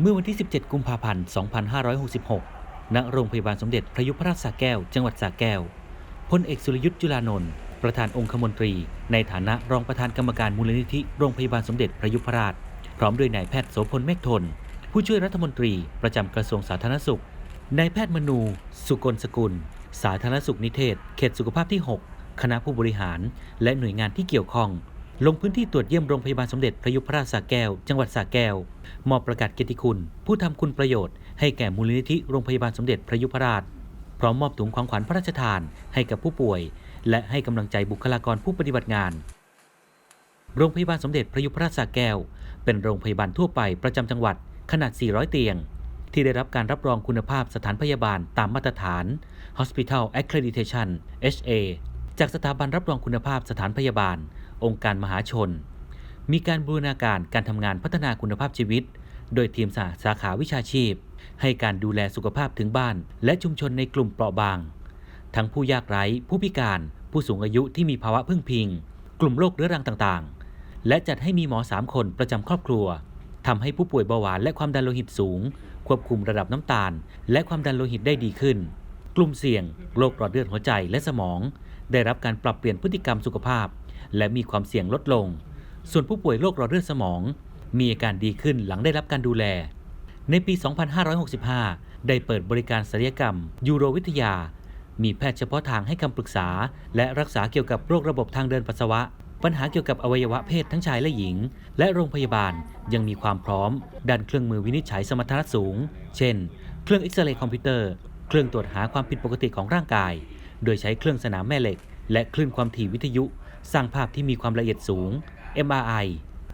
เมื่อวันที่ 17 กุมภาพันธ์ 2566 ณ โรงพยาบาลสมเด็จพระยุพราชสระแก้ว จังหวัดสระแก้ว พลเอกสุรยุทธ์จุลานนท์ ประธานองคมนตรี ในฐานะรองประธานกรรมการมูลนิธิโรงพยาบาลสมเด็จพระยุพราช พร้อมด้วยนายแพทย์โสพลเมฆทน ผู้ช่วยรัฐมนตรีประจำกระทรวงสาธารณสุข นายแพทย์มนู สุกลสกุล สาธารณสุขนิเทศ เขตสุขภาพที่ 6 คณะผู้บริหาร และหน่วยงานที่เกี่ยวข้อง ลงพื้นที่ตรวจเยี่ยมโรงพยาบาลสมเด็จพระยุพราชสระแก้ว จังหวัดสระแก้ว มอบประกาศเกียรติคุณ ผู้ทำคุณประโยชน์ให้แก่มูลนิธิโรงพยาบาลสมเด็จพระยุพราช พร้อมมอบถุงของขวัญพระราชทานให้กับผู้ป่วย และให้กำลังใจบุคลากรผู้ปฏิบัติงาน โรงพยาบาลสมเด็จพระยุพราชสระแก้ว เป็นโรงพยาบาลทั่วไปประจำจังหวัดขนาด 400 เตียง ที่ได้รับการรับรองคุณภาพสถานพยาบาลตามมาตรฐาน Hospital Accreditation HA จากสถาบันรับรองคุณภาพสถานพยาบาล องค์การมหาชน มีการบูรณาการการทำงานพัฒนาคุณภาพชีวิต โดยทีมสาสาขาวิชาชีพ ให้การดูแลสุขภาพถึงบ้าน และชุมชนในกลุ่มเปราะบาง ทั้งผู้ยากไร้ ผู้พิการ ผู้สูงอายุที่มีภาวะพึ่งพิง กลุ่มโรคเรื้อรังต่างๆ และจัดให้มีหมอ 3 คนประจำครอบครัวทำให้ผู้ป่วยเบาหวานและความดันโลหิตสูง ควบคุมระดับน้ำตาล และความดันโลหิตได้ดีขึ้น กลุ่มเสี่ยงโรคหลอดเลือดหัวใจและสมอง ได้รับการปรับเปลี่ยนพฤติกรรมสุขภาพ และมีความเสี่ยงลดลง ส่วนผู้ป่วยโรคหลอดเลือดสมอง มีอาการดีขึ้นหลังได้รับการดูแล ในปี 2565 ได้เปิดบริการศัลยกรรม ยูโรวิทยา มีแพทย์เฉพาะทางให้คำปรึกษา และรักษาเกี่ยวกับโรคระบบทางเดินปัสสาวะ ปัญหาเกี่ยวกับอวัยวะเพศทั้งชายและหญิง และโรงพยาบาลยังมีความพร้อมด้านเครื่องมือวินิจฉัยสมรรถนะสูง เช่น เครื่องเอ็กซเรย์คอมพิวเตอร์ เครื่องตรวจหาความผิดปกติของร่างกาย โดยใช้เครื่องสนามแม่เหล็ก และคลื่นความถี่วิทยุ สร้างภาพที่มีความละเอียดสูง MRI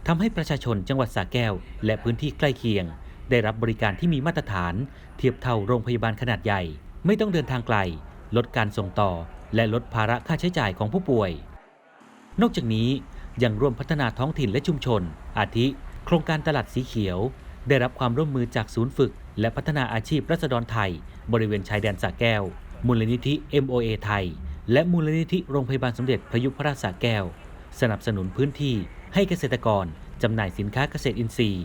ทำให้ประชาชนจังหวัดสระแก้ว และพื้นที่ใกล้เคียง ได้รับบริการที่มีมาตรฐาน เทียบเท่าโรงพยาบาลขนาดใหญ่ ไม่ต้องเดินทางไกล ลดการส่งต่อ และลดภาระค่าใช้จ่ายของผู้ป่วย นอกจากนี้ยังร่วมพัฒนาท้องถิ่นและชุมชน อาทิ โครงการตลาดสีเขียว ได้รับความร่วมมือจากศูนย์ฝึก และพัฒนาอาชีพรัษฎรไทย บริเวณชายแดนสระแก้ว มูลนิธิ MOA ไทย และมูลนิธิโรงพยาบาลสมเด็จพระยุพราชสระแก้ว สนับสนุนพื้นที่ให้เกษตรกรจำหน่ายสินค้าเกษตรอินทรีย์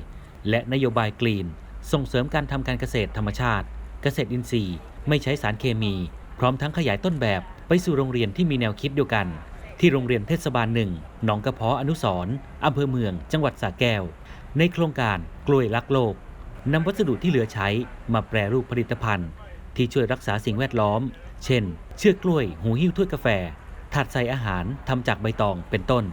และนโยบายกรีน ส่งเสริมการทำการเกษตรธรรมชาติ เกษตรอินทรีย์ ไม่ใช้สารเคมี พร้อมทั้งขยายต้นแบบไปสู่โรงเรียนที่มีแนวคิดเดียวกัน ที่โรงเรียนเทศบาลหนึ่งหนองกระเพาะอนุสร์อำเภอเมือง จังหวัดสระแก้ว ในโครงการกล้วยรักโลกนำวัสดุที่เหลือใช้มาแปรรูปผลิตภัณฑ์ ที่ช่วยรักษาสิ่งแวดล้อม เช่น เชือกกล้วย หูหิ้วถ้วยกาแฟ ถาดใส่อาหารทำจากใบตองเป็นต้น